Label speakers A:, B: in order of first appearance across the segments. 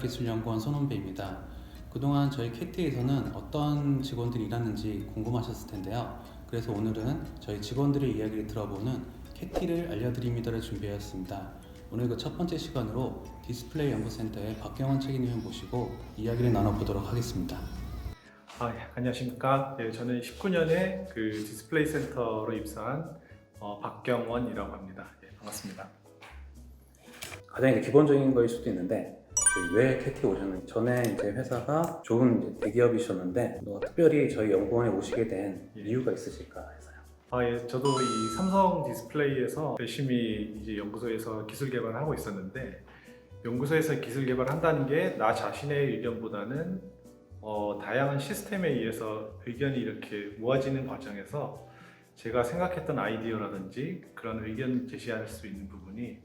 A: 전략기술연구원 손원배입니다. 그동안 저희 캐티에서는 어떤 직원들이 일하는지 궁금하셨을 텐데요. 그래서 오늘은 저희 직원들의 이야기를 들어보는 캐티를 알려드립니다를 준비하였습니다. 오늘 그 첫 번째 시간으로 디스플레이 연구센터의 박경원 책임님을 모시고 이야기를 나눠보도록 하겠습니다.
B: 아, 예, 안녕하십니까. 예, 저는 19년에 그 디스플레이 센터로 입사한 어, 박경원이라고 합니다. 예, 반갑습니다.
A: 가장 기본적인 거일 수도 있는데 저희 왜 캐티 오셨는지 전에 이제 회사가 좋은 이제 대기업이셨는데 뭐 특별히 저희 연구원에 오시게 된
B: 예.
A: 이유가 있으실까 해서요.
B: 아, 예, 저도 이 삼성 디스플레이에서 열심히 이제 연구소에서 기술 개발을 하고 있었는데 연구소에서 기술 개발을 한다는 게 나 자신의 의견보다는 어, 다양한 시스템에 의해서 의견이 이렇게 모아지는 과정에서 제가 생각했던 아이디어라든지 그런 의견 제시할 수 있는 부분이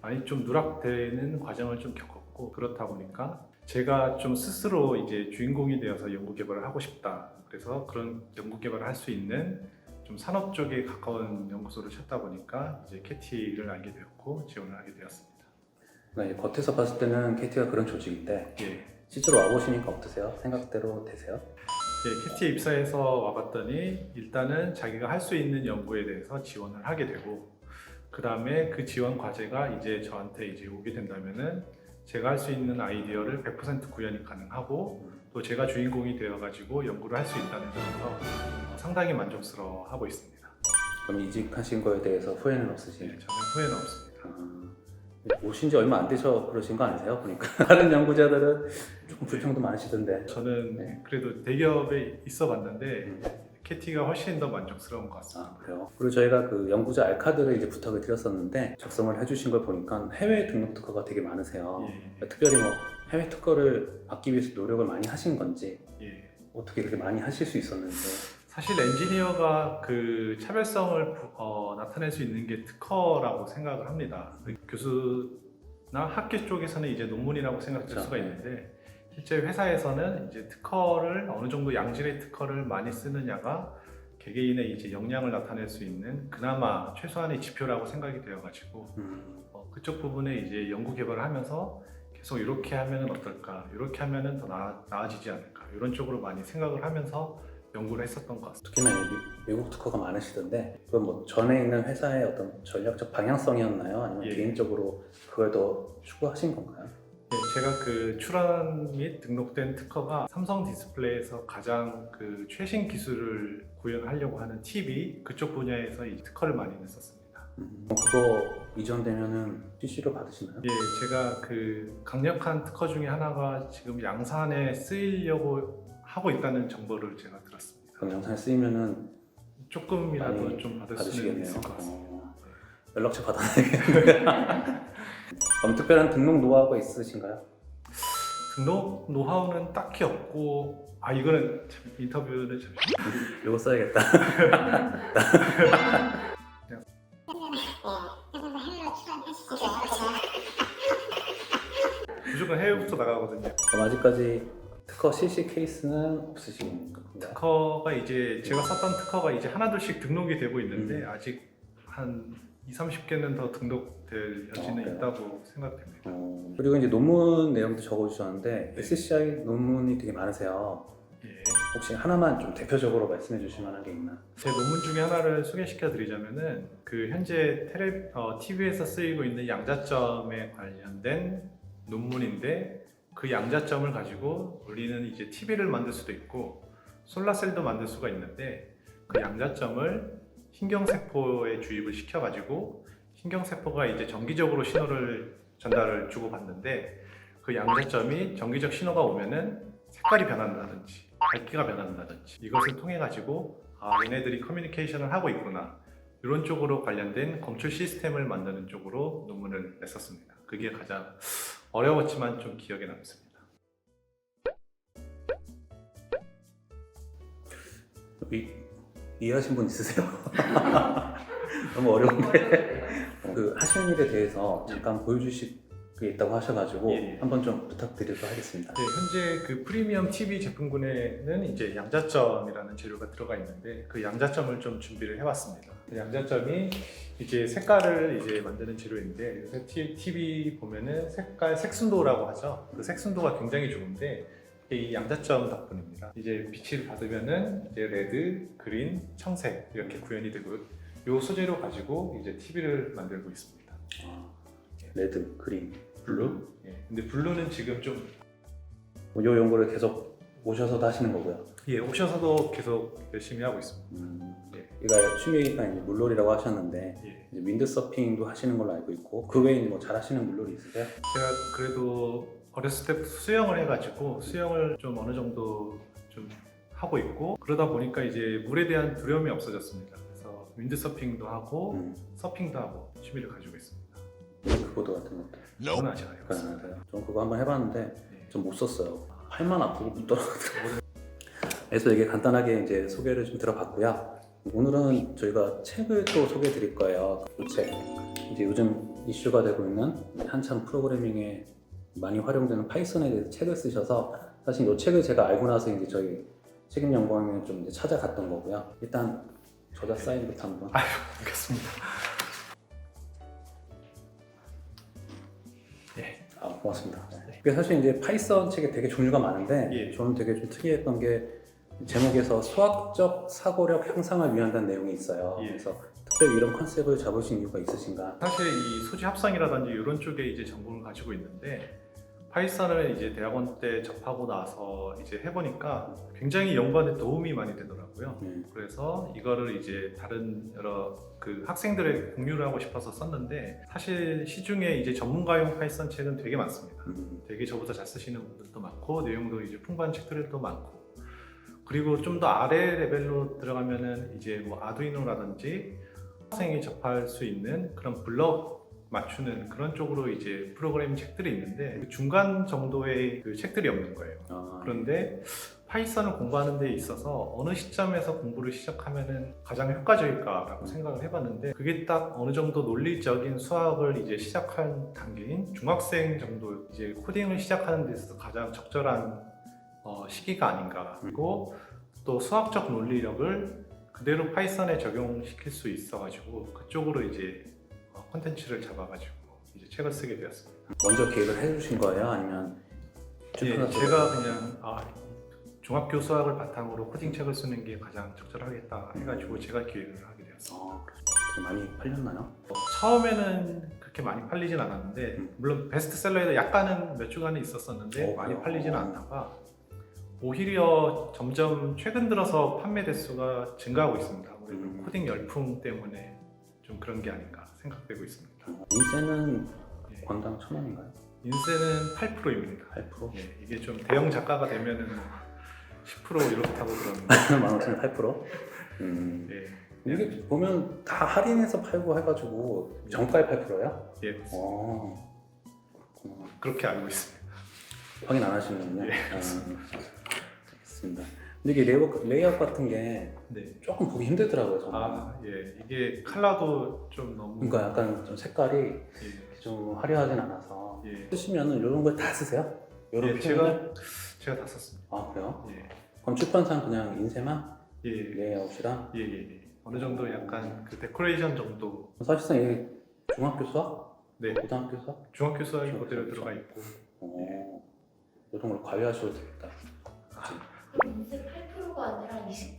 B: 많이 좀 누락되는 과정을 좀 겪었 고 그렇다 보니까 제가 좀 스스로 이제 주인공이 되어서 연구 개발을 하고 싶다. 그래서 그런 연구 개발을 할 수 있는 좀 산업 쪽에 가까운 연구소를 찾다 보니까 이제 캐티를 알게 되었고 지원을 하게 되었습니다.
A: 그러니까 이제 겉에서 봤을 때는 캐티가 그런 조직인데
B: 예.
A: 실제로 와보시니까 어떠세요? 생각대로 되세요?
B: 예, 캐티에 입사해서 와봤더니 일단은 자기가 할 수 있는 연구에 대해서 지원을 하게 되고 그 다음에 그 지원 과제가 이제 저한테 이제 오게 된다면은 제가 할 수 있는 아이디어를 100% 구현이 가능하고 또 제가 주인공이 되어가지고 연구를 할 수 있다는 점에서 어, 상당히 만족스러워하고 있습니다.
A: 그럼 이직하신 거에 대해서 후회는
B: 예,
A: 없으시나요?
B: 저는 후회는 없습니다.
A: 아, 오신 지 얼마 안 되셔 그러신 거 아니세요? 보니까 다른 연구자들은 조금 불평도 많으시던데
B: 저는
A: 네.
B: 그래도 대기업에 있어 봤는데
A: 음.
B: 캐티가 훨씬 더 만족스러운 것 같습니다.
A: 아 그래요? 그리고 저희가 그 연구자 알카드를 이제 부탁을 드렸었는데 작성을 해주신 걸 보니까 해외 등록 특허가 되게 많으세요
B: 예,
A: 특별히 뭐 해외 특허를 받기 위해서 노력을 많이 하신 건지
B: 예.
A: 어떻게 그렇게 많이 하실 수 있었는지
B: 사실 엔지니어가 그 차별성을 부- 어, 나타낼 수 있는 게 특허라고 생각을 합니다. 교수나 학교 쪽에서는 이제 논문이라고 생각될
A: 그렇죠.
B: 수가 있는데 실제 회사에서는 이제 특허를 어느 정도 양질의 특허를 많이 쓰느냐가 개개인의 이제 역량을 나타낼 수 있는 그나마 최소한의 지표라고 생각이 되어가지고
A: 음,
B: 어, 그쪽 부분에 이제 연구 개발을 하면서 계속 이렇게 하면은 어떨까, 이렇게 하면은 더 나아, 나아지지 않을까 이런 쪽으로 많이 생각을 하면서 연구를 했었던 것 같습니다.
A: 특히나 이 미- 미국 특허가 많으시던데 그건 뭐 전에 있는 회사의 어떤 전략적 방향성이었나요? 아니면
B: 예.
A: 개인적으로 그걸 더 추구하신 건가요?
B: 네, 제가 그 출원 및 등록된 특허가 삼성 디스플레이에서 가장 그 최신 기술을 구현하려고 하는 TV 그쪽 분야에서 이 특허를 많이 냈었습니다.
A: 음, 그거 이전되면은 CC로 받으시나요?
B: 예, 제가 그 강력한 특허 중에 하나가 지금 양산에 쓰이려고 하고 있다는 정보를 제가 들었습니다.
A: 그럼 영상에 쓰이면은
B: 조금이라도
A: 많이
B: 좀 받을 수는
A: 받으시겠네요.
B: 있을 것 같습니다.
A: 어, 연락처 받아야겠는데. 그럼 특별한 등록 노하우가 있으신가요?
B: 등록 노하우는 딱히 없고 아 이거는 참 인터뷰를 잠시
A: 이거 써야겠다.
B: 무조건 해외부터 나가거든요.
A: 그럼 아직까지 특허 실시 케이스는 없으신 건가요?
B: 특허가 이제 제가 썼던 특허가 이제 하나둘씩 등록이 되고 있는데
A: 음.
B: 아직 한 2, 30개는 더 등록될 여지는
A: 어, 그래요?
B: 있다고 생각됩니다.
A: 어, 그리고 이제 논문 내용도 적어주셨는데
B: 네.
A: SCI 논문이 되게 많으세요.
B: 예.
A: 혹시 하나만 좀 대표적으로 말씀해 주실 만한 게 있나?
B: 제 논문 중에 하나를 소개시켜 드리자면은 그 현재 텔레 어, TV에서 쓰이고 있는 양자점에 관련된 논문인데 그 양자점을 가지고 우리는 이제 TV를 만들 수도 있고 솔라셀도 만들 수가 있는데 그 양자점을 신경세포에 주입을 시켜가지고 신경세포가 이제 정기적으로 신호를 전달을 주고 받는데 그 양자점이 정기적 신호가 오면은 색깔이 변한다든지 밝기가 변한다든지 이것을 통해 가지고 아 얘네들이 커뮤니케이션을 하고 있구나 이런 쪽으로 관련된 검출 시스템을 만드는 쪽으로 논문을 냈었습니다. 그게 가장 어려웠지만 좀 기억에 남습니다.
A: 이, 이해하신 분 있으세요? 너무 어려운데 그 하시는 일에 대해서 잠깐 보여주실 그게 있다고 하셔가지고
B: 예, 예.
A: 한번 좀 부탁드리도록 하겠습니다.
B: 네, 현재 그 프리미엄 TV 제품군에는 이제 양자점이라는 재료가 들어가 있는데 그 양자점을 좀 준비를 해왔습니다. 그 양자점이 이제 색깔을 이제 만드는 재료인데 요새 TV 보면은 색깔 색순도라고 하죠. 그 색순도가 굉장히 좋은데 이 양자점 덕분입니다. 이제 빛을 받으면은 이제 레드, 그린, 청색 이렇게 구현이 되고 요 소재로 가지고 이제 TV를 만들고 있습니다.
A: 아, 레드, 그린, 블루
B: 예. 근데 블루는 지금 좀
A: 뭐요 연구를 계속 오셔서도 하시는 거고요.
B: 예, 오셔서도 계속 열심히 하고 있습니다.
A: 음,
B: 예.
A: 이가 취미가 이제 물놀이라고 하셨는데
B: 예.
A: 이제 윈드서핑도 하시는 걸로 알고 있고 그 외에 뭐 잘하시는 물놀이 있으세요?
B: 제가 그래도 어렸을 때부터 수영을 해가지고 수영을 좀 어느 정도 좀 하고 있고 그러다 보니까 이제 물에 대한 두려움이 없어졌습니다. 그래서 윈드서핑도 하고
A: 음,
B: 서핑도 하고 취미를 가지고 있습니다.
A: 웨이크보드 같은 것도
B: 그건 아직 안 해봤습니다.
A: 하세요? 전 그거 한번 해봤는데
B: 예.
A: 좀못 썼어요. 팔만 아프고 못 떨어지더라고요. 그래서 이게 간단하게 이제 소개를 좀 들어봤고요. 오늘은 저희가 책을 또 소개해 드릴 거예요. 이 책. 이제 요즘 이슈가 되고 있는 한참 프로그래밍에 많이 활용되는 파이썬에 대해서 책을 쓰셔서 사실 이 책을 제가 알고 나서 이제 저희 책임 연구원에 좀 이제 찾아갔던 거고요. 일단 저자 사인부터 한번.
B: 알겠습니다. 예.
A: 아, 고맙습니다. 이게 사실 이제 파이썬 책에 되게 종류가 많은데
B: 예.
A: 저는 되게 좀 특이했던 게 제목에서 수학적 사고력 향상을 위한다는 내용이 있어요.
B: 예.
A: 그래서 특별히 이런 컨셉을 잡으신 이유가 있으신가?
B: 사실 이 소지 합성이라든지 이런 쪽에 이제 전공을 가지고 있는데 파이썬을 이제 대학원 때 접하고 나서 이제 해보니까 굉장히 연구하는 데 도움이 많이 되더라고요.
A: 네.
B: 그래서 이거를 이제 다른 여러 그 학생들에 공유를 하고 싶어서 썼는데 사실 시중에 이제 전문가용 파이썬 책은 되게 많습니다.
A: 음,
B: 되게 저보다 잘 쓰시는 분들도 많고 내용도 이제 풍부한 책들도 많고 그리고 좀 더 아래 레벨로 들어가면은 이제 뭐 아두이노라든지 학생이 접할 수 있는 그런 블럭 맞추는 그런 쪽으로 이제 프로그래밍 책들이 있는데 그 중간 정도의 그 책들이 없는 거예요.
A: 아,
B: 그런데 파이썬을 공부하는 데 있어서 어느 시점에서 공부를 시작하면은 가장 효과적일까라고 생각을 해봤는데 그게 딱 어느 정도 논리적인 수학을 이제 시작한 단계인 중학생 정도 이제 코딩을 시작하는 데 있어서 가장 적절한 어, 시기가 아닌가. 그리고 또 수학적 논리력을 그대로 파이썬에 적용시킬 수 있어가지고 그쪽으로 이제 어, 콘텐츠를 잡아가지고 이제 책을 쓰게 되었습니다.
A: 먼저 계획을 해주신 거예요? 아니면
B: 예, 제가 그냥 아, 중학교 수학을 바탕으로 코딩 책을 쓰는 게 가장 적절하겠다 해가지고 제가 기획을 하게 되었어요.
A: 어, 되게 많이 팔렸나요?
B: 어, 처음에는 그렇게 많이 팔리진 않았는데
A: 음.
B: 물론 베스트셀러에도 약간은 몇 주간은 있었었는데
A: 어,
B: 많이
A: 그래요? 어.
B: 않다가 오히려 점점 최근 들어서 판매 대수가 증가하고 있습니다. 아무래도
A: 음.
B: 코딩 열풍 때문에 좀 그런 게 아닌가 생각되고 있습니다.
A: 어, 인쇄는
B: 예.
A: 권당 천 원인가요?
B: 인쇄는 8%입니다.
A: 8%?
B: 예, 이게 좀 대형 작가가 되면은 10% 이렇다고 들었는데
A: 15,000원 8%? 음,
B: 예,
A: 이게 보면 다 할인해서 팔고 해가지고 정가에 8%야?
B: 예,
A: 어, 그렇구나.
B: 그렇게 알고 있습니다.
A: 확인 안 하시는군요.
B: 예,
A: 아, 알겠습니다. 근데 이게 레이아웃, 레이아웃 같은 게
B: 네.
A: 조금 보기 힘들더라고요. 저는.
B: 아, 예, 이게 컬러도 좀 너무
A: 그러니까 약간 좀 색깔이
B: 예,
A: 좀 화려하진 않아서
B: 예.
A: 쓰시면은 이런 걸 다 쓰세요? 이런
B: 예,
A: 표현을?
B: 제가 제가 다 썼습니다.
A: 아 그래요?
B: 예,
A: 그럼 출판사는 그냥 인쇄만
B: 예,
A: 레이아웃이랑
B: 예, 예, 예. 어느 정도 약간 그 데코레이션 정도.
A: 사실상 이게 중학교 수학?
B: 네,
A: 고등학교 수학?
B: 중학교 수학이
A: 중학교
B: 그대로
A: 수학.
B: 들어가 있고.
A: 어, 이런 걸 과외하셔도 되겠다.
C: 그럼 인쇄 8%가 아니라 20%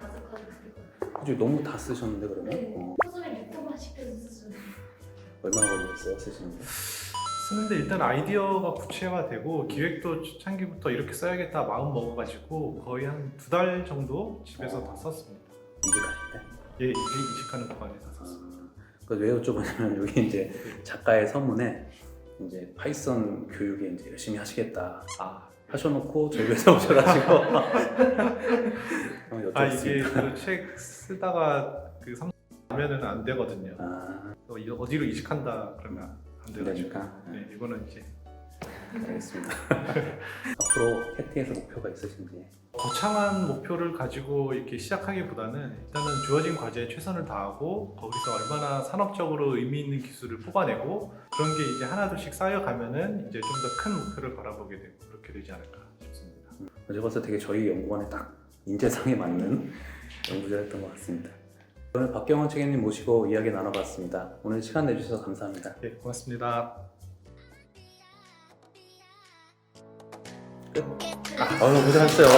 C: 가져가지고
A: 그죠? 너무 다 쓰셨는데 그러면?
C: 네.
A: 어,
C: 소설에 6%만 시켜서 수준
A: 얼마나 걸리겠어요 쓰시는데?
B: 쓰는데 일단 아이디어가 구체화되고 기획도 초창기부터 이렇게 써야겠다 마음 먹어가지고 거의 한 두 달 정도 집에서
A: 어.
B: 다 썼습니다.
A: 이직하실 때?
B: 예, 이제 이식하는 동안에 다 썼습니다.
A: 그왜 여쭤보냐면 여기 이제 작가의 서문에 이제 파이썬 교육에 이제 열심히 하시겠다
B: 아,
A: 하셔놓고 저희 회사 오셔가지고 한번
B: 아
A: 여쭤봤습니다.
B: 이게 그책 쓰다가 그 삼면은 안 되거든요.
A: 아,
B: 또 이- 어디로 이식한다 그러면 안 돼가지고.
A: 그러니까
B: 네, 이거는 이제
A: 알겠습니다. 앞으로 캐티에서 목표가 있으신지.
B: 거창한 목표를 가지고 이렇게 시작하기보다는 일단은 주어진 과제에 최선을 다하고 거기서 얼마나 산업적으로 의미 있는 기술을 뽑아내고 그런 게 이제 하나둘씩 쌓여가면은 이제 좀 더 큰 목표를 바라보게 되고 그렇게 되지 않을까 싶습니다.
A: 어제 봐서 되게 저희 연구원에 딱 인재상에 맞는 연구자였던 것 같습니다. 오늘 박경원 책임님 모시고 이야기 나눠봤습니다. 오늘 시간 내주셔서 감사합니다.
B: 네, 고맙습니다.
A: 아, 오늘 고생하셨어요.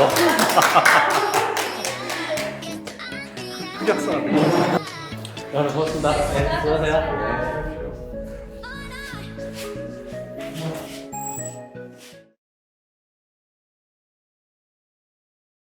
B: 흑역사.
A: 네, 고맙습니다. 네, 수고하세요. 네.